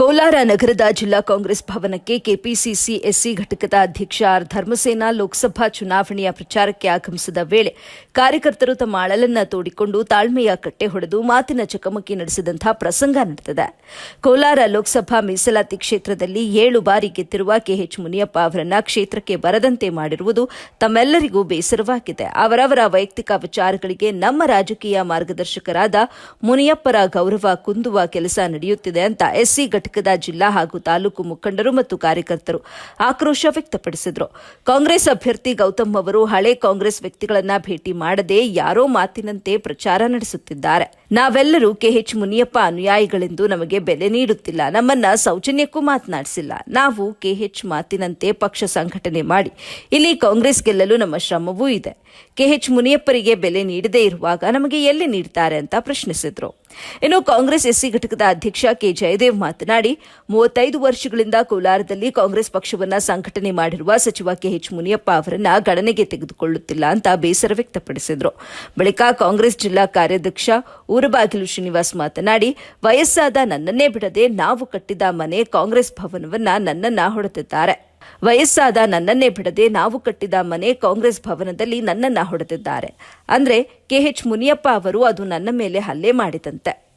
ಕೋಲಾರ ನಗರದ ಜಿಲ್ಲಾ ಕಾಂಗ್ರೆಸ್ ಭವನಕ್ಕೆ ಕೆಪಿಸಿಸಿ ಎಸ್ಸಿ ಘಟಕದ ಅಧ್ಯಕ್ಷ ಆರ್ ಧರ್ಮಸೇನ ಲೋಕಸಭಾ ಚುನಾವಣೆಯ ಪ್ರಚಾರಕ್ಕೆ ಆಗಮಿಸಿದ ವೇಳೆ ಕಾರ್ಯಕರ್ತರು ತಮ್ಮ ಅಳಲನ್ನ ತೋಡಿಕೊಂಡು ತಾಳ್ಮೆಯ ಕಟ್ಟೆ ಹೊಡೆದು ಮಾತಿನ ಚಕಮಕಿ ನಡೆಸಿದಂತಹ ಪ್ರಸಂಗ ನಡೆದಿದೆ. ಕೋಲಾರ ಲೋಕಸಭಾ ಮೀಸಲಾತಿ ಕ್ಷೇತ್ರದಲ್ಲಿ ಏಳು ಬಾರಿ ಗೆದ್ದಿರುವ ಕೆಎಚ್ ಮುನಿಯಪ್ಪ ಅವರನ್ನ ಕ್ಷೇತ್ರಕ್ಕೆ ಬರದಂತೆ ಮಾಡಿರುವುದು ತಮ್ಮೆಲ್ಲರಿಗೂ ಬೇಸರವಾಗಿದೆ. ಅವರವರ ವೈಯಕ್ತಿಕ ವಿಚಾರಗಳಿಗೆ ನಮ್ಮ ರಾಜಕೀಯ ಮಾರ್ಗದರ್ಶಕರಾದ ಮುನಿಯಪ್ಪರ ಗೌರವ ಕುಂದುವ ಕೆಲಸ ನಡೆಯುತ್ತಿದೆ ಅಂತ ಎಸ್ಸಿ ಘಟಕದ ಜಿಲ್ಲಾ ಹಾಗೂ ತಾಲೂಕು ಮುಖಂಡರು ಮತ್ತು ಕಾರ್ಯಕರ್ತರು ಆಕ್ರೋಶ ವ್ಯಕ್ತಪಡಿಸಿದರು. ಕಾಂಗ್ರೆಸ್ ಅಭ್ಯರ್ಥಿ ಗೌತಮ್ ಅವರು ಹಳೆ ಕಾಂಗ್ರೆಸ್ ವ್ಯಕ್ತಿಗಳನ್ನ ಭೇಟಿ ಮಾಡದೆ ಯಾರೋ ಮಾತಿನಂತೆ ಪ್ರಚಾರ ನಡೆಸುತ್ತಿದ್ದಾರೆ. ನಾವೆಲ್ಲರೂ ಕೆಎಚ್ ಮುನಿಯಪ್ಪ ಅನುಯಾಯಿಗಳೆಂದು ನಮಗೆ ಬೆಲೆ ನೀಡುತ್ತಿಲ್ಲ. ನಮ್ಮನ್ನ ಸೌಜನ್ಯಕ್ಕೂ ಮಾತನಾಡಿಸಿಲ್ಲ. ನಾವು ಕೆಎಚ್ ಮಾತಿನಂತೆ ಪಕ್ಷ ಸಂಘಟನೆ ಮಾಡಿ ಇಲ್ಲಿ ಕಾಂಗ್ರೆಸ್ ಗೆಲ್ಲಲು ನಮ್ಮ ಶ್ರಮವೂ ಇದೆ. ಕೆಎಚ್ ಮುನಿಯಪ್ಪರಿಗೆ ಬೆಲೆ ನೀಡದೇ ಇರುವಾಗ ನಮಗೆ ಎಲ್ಲಿ ನೀಡುತ್ತಾರೆ ಅಂತ ಪ್ರಶ್ನಿಸಿದ್ರು. ಇನ್ನು ಕಾಂಗ್ರೆಸ್ ಎಸ್ಸಿ ಘಟಕದ ಅಧ್ಯಕ್ಷ ಕೆ ಜಯದೇವ್ ಮಾತನಾಡಿ, ಮೂವತ್ತೈದು ವರ್ಷಗಳಿಂದ ಕೋಲಾರದಲ್ಲಿ ಕಾಂಗ್ರೆಸ್ ಪಕ್ಷವನ್ನ ಸಂಘಟನೆ ಮಾಡಿರುವ ಸಚಿವ ಕೆಎಚ್ ಮುನಿಯಪ್ಪ ಅವರನ್ನ ಗಣನೆಗೆ ತೆಗೆದುಕೊಳ್ಳುತ್ತಿಲ್ಲ ಅಂತ ಬೇಸರ ವ್ಯಕ್ತಪಡಿಸಿದರು. ಬಳಿಕ ಕಾಂಗ್ರೆಸ್ ಜಿಲ್ಲಾ ಕಾರ್ಯಾಧ್ಯಕ್ಷ ಊರಬಾಗಿಲು ಶ್ರೀನಿವಾಸ್ ಮಾತನಾಡಿ, ವಯಸ್ಸಾದ ನನ್ನನ್ನೇ ಬಿಡದೆ ನಾವು ಕಟ್ಟಿದ ಮನೆ ಕಾಂಗ್ರೆಸ್ ಭವನವನ್ನ ನನ್ನನ್ನ ಹೊಡೆದಿದ್ದಾರೆ. ವಯಸ್ಸಾದ ನನ್ನನ್ನೇ ಬಿಡದೆ ನಾವು ಕಟ್ಟಿದ ಮನೆ ಕಾಂಗ್ರೆಸ್ ಭವನದಲ್ಲಿ ನನ್ನನ್ನ ಹೊಡೆದಿದ್ದಾರೆ. ಅಂದ್ರೆ ಕೆಎಚ್ ಮುನಿಯಪ್ಪ ಅವರು ಅದು ನನ್ನ ಮೇಲೆ ಹಲ್ಲೆ ಮಾಡಿದಂತೆ.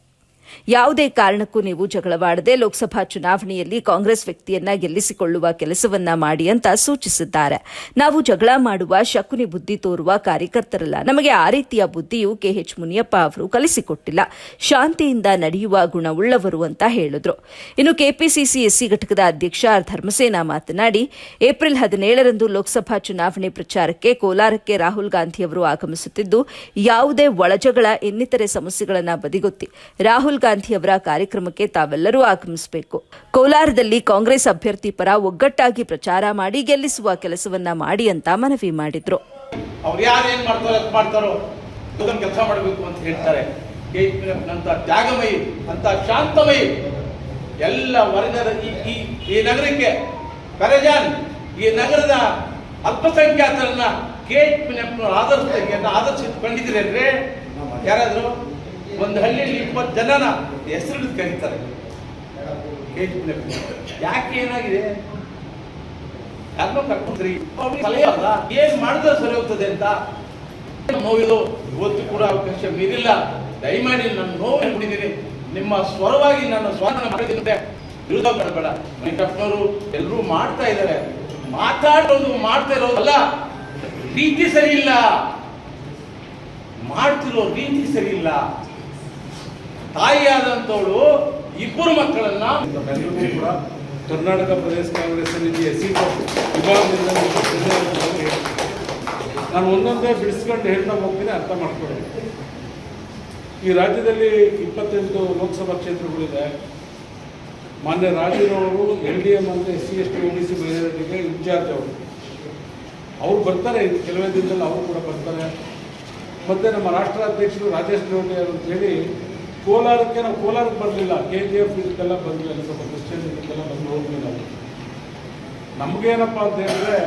ಯಾವುದೇ ಕಾರಣಕ್ಕೂ ನೀವು ಜಗಳವಾಡದೆ ಲೋಕಸಭಾ ಚುನಾವಣೆಯಲ್ಲಿ ಕಾಂಗ್ರೆಸ್ ವ್ಯಕ್ತಿಯನ್ನ ಗೆಲ್ಲಿಸಿಕೊಳ್ಳುವ ಕೆಲಸವನ್ನ ಮಾಡಿ ಅಂತ ಸೂಚಿಸಿದ್ದಾರೆ. ನಾವು ಜಗಳ ಮಾಡುವ, ಶಕುನಿ ಬುದ್ಧಿ ತೋರುವ ಕಾರ್ಯಕರ್ತರಲ್ಲ. ನಮಗೆ ಆ ರೀತಿಯ ಬುದ್ಧಿಯು ಕೆಎಚ್ ಮುನಿಯಪ್ಪ ಅವರು ಕಲಿಸಿಕೊಟ್ಟಿಲ್ಲ. ಶಾಂತಿಯಿಂದ ನಡೆಯುವ ಗುಣವುಳ್ಳವರು ಅಂತ ಹೇಳಿದ್ರು. ಇನ್ನು ಕೆಪಿಸಿಸಿ ಎಸ್ಸಿ ಘಟಕದ ಅಧ್ಯಕ್ಷ ಆರ್ ಧರ್ಮಸೇನ ಮಾತನಾಡಿ, ಏಪ್ರಿಲ್ ಹದಿನೇಳರಂದು ಲೋಕಸಭಾ ಚುನಾವಣೆ ಪ್ರಚಾರಕ್ಕೆ ಕೋಲಾರಕ್ಕೆ ರಾಹುಲ್ ಗಾಂಧಿ ಅವರು ಆಗಮಿಸುತ್ತಿದ್ದು, ಯಾವುದೇ ಒಳಜಗಳ, ಇನ್ನಿತರೆ ಸಮಸ್ಯೆಗಳನ್ನು ಬದಿಗೊತ್ತಿ, ರಾಹುಲ್ ಗಾಂಧಿ ಅವರ ಕಾರ್ಯಕ್ರಮಕ್ಕೆ ತಾವೆಲ್ಲರೂ ಆಗಮಿಸಬೇಕು. ಕೋಲಾರದಲ್ಲಿ ಕಾಂಗ್ರೆಸ್ ಅಭ್ಯರ್ಥಿ ಪರ ಒಗ್ಗಟ್ಟಾಗಿ ಪ್ರಚಾರ ಮಾಡಿ ಗೆಲ್ಲಿಸುವ ಕೆಲಸವನ್ನ ಮಾಡಿ ಅಂತ ಮನವಿ ಮಾಡಿದ್ರು. ಎಲ್ಲ ವರ್ಗದ ಈ ಈ ನಗರಕ್ಕೆ ಕರೆಜಾನ್ ಈ ನಗರದ ಅಲ್ಪಸಂಖ್ಯಾತರನ್ನ ಕೆ. ಆದರ್ಶ ಆದರ್ಶಿಸಿಕೊಂಡಿದ್ದೀರೇನ್ರಿ ಯಾರಾದ್ರು? ಒಂದು ಹಳ್ಳಿಯಲ್ಲಿ ಇಪ್ಪತ್ತು ಜನನ ಹೆಸರು ಕರೀತಾರೆ. ಯಾಕೆ ಏನಾಗಿದೆ? ಯಾರನ್ನೋ ಕರ್ಕೊಂಡ್ರಿ. ಏನ್ ಮಾಡಿದ್ರೆ ಸರಿ ಹೋಗ್ತದೆ ಅಂತ. ನೋವಿದು ಇವತ್ತು ಕೂಡ ಅವಕಾಶ ಮೀರಿಲ್ಲ. ದಯಮಾಡಿ ನಾನು ನೋವು ಹೇಳ್ಬಿಟ್ಟಿದ್ದೀನಿ ನಿಮ್ಮ ಸ್ವರವಾಗಿ ನಾನು ಸ್ವಾಗತ ಮಾಡಿದ್ರೆ ವಿರೋಧ ಮಾಡಬೇಡ ವೆಂಕಟಪ್ಪನವರು ಎಲ್ಲರೂ ಮಾಡ್ತಾ ಇದ್ದಾರೆ. ಮಾತಾಡೋದು ಮಾಡ್ತಾ ಇರೋದಲ್ಲ ರೀತಿ ಸರಿ ಇಲ್ಲ. ಮಾಡ್ತಿರೋ ರೀತಿ ಸರಿ ಇಲ್ಲ. ತಾಯಿಯಾದಂಥವಳು ಇಬ್ಬರು ಮಕ್ಕಳನ್ನ ಕೂಡ ಕರ್ನಾಟಕ ಪ್ರದೇಶ ಕಾಂಗ್ರೆಸ್ ಎಸ್ ಸಿ ವಿಭಾಗದಿಂದ. ನಾನು ಒಂದೊಂದೇ ಬಿಡಿಸ್ಕೊಂಡು ಹೇಳ್ತಾ ಹೋಗ್ತೀನಿ, ಅರ್ಥ ಮಾಡ್ಕೊಳ್ಳಿ. ಈ ರಾಜ್ಯದಲ್ಲಿ ಇಪ್ಪತ್ತೆಂಟು ಲೋಕಸಭಾ ಕ್ಷೇತ್ರಗಳಿದೆ. ಮಾನ್ಯ ರಾಜೀರವರು ಎಲ್ ಡಿ ಎಂ ಅಂದರೆ S C S T O D C ಮಹಿಳೆಯರಿಗೆ ಇನ್ಚಾರ್ಜ್ ಅವರು. ಅವ್ರು ಬರ್ತಾರೆ ಕೆಲವೇ ದಿನದಲ್ಲಿ ಅವರು ಕೂಡ ಬರ್ತಾರೆ. ಮತ್ತು ನಮ್ಮ ರಾಷ್ಟ್ರಾಧ್ಯಕ್ಷರು ರಾಜೇಶ್ ಗೌಡಿ ಅವರು ಅಂತೇಳಿ ಕೋಲಾರಕ್ಕೆ ನಾವು ಕೋಲಾರಕ್ಕೆ ಬರಲಿಲ್ಲ. ಕೆ ಜಿ ಎಫ್ ಇದಕ್ಕೆಲ್ಲ ಬಂದಿಲ್ಲ ಸ್ವಲ್ಪ ಕ್ರಿಶ್ಚಿಯನ್ ಇದಕ್ಕೆಲ್ಲ ಬಂದು ಹೋಗಲಿಲ್ಲ. ನಾವು ನಮಗೇನಪ್ಪ ಅಂತ ಹೇಳಿದ್ರೆ,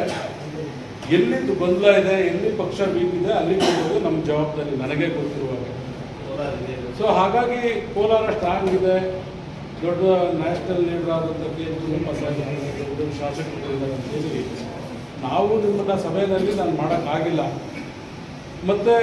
ಎಲ್ಲಿದ್ದು ಗೊಂದಲ ಇದೆ, ಎಲ್ಲಿ ಪಕ್ಷ ಬೀಗಿದೆ ಅಲ್ಲಿ ಹೋಗೋದು ನಮ್ಮ ಜವಾಬ್ದಾರಿ, ನನಗೆ ಗೊತ್ತಿರುವಾಗ. ಸೊ ಹಾಗಾಗಿ ಕೋಲಾರ ಸ್ಟ್ರಾಂಗ್ ಇದೆ. ದೊಡ್ಡ ನ್ಯಾಷನಲ್ ಲೀಡರ್ ಆದಂಥ ಕೆ. ಎಚ್ ಶಾಸಕರು ಇದ್ದಾರೆ ಅಂತೇಳಿ ನಾವು ನಿಮ್ಮನ್ನ ಸಭೆಯಲ್ಲಿ ನಾನು ಮಾಡೋಕ್ಕಾಗಿಲ್ಲ. ಮತ್ತು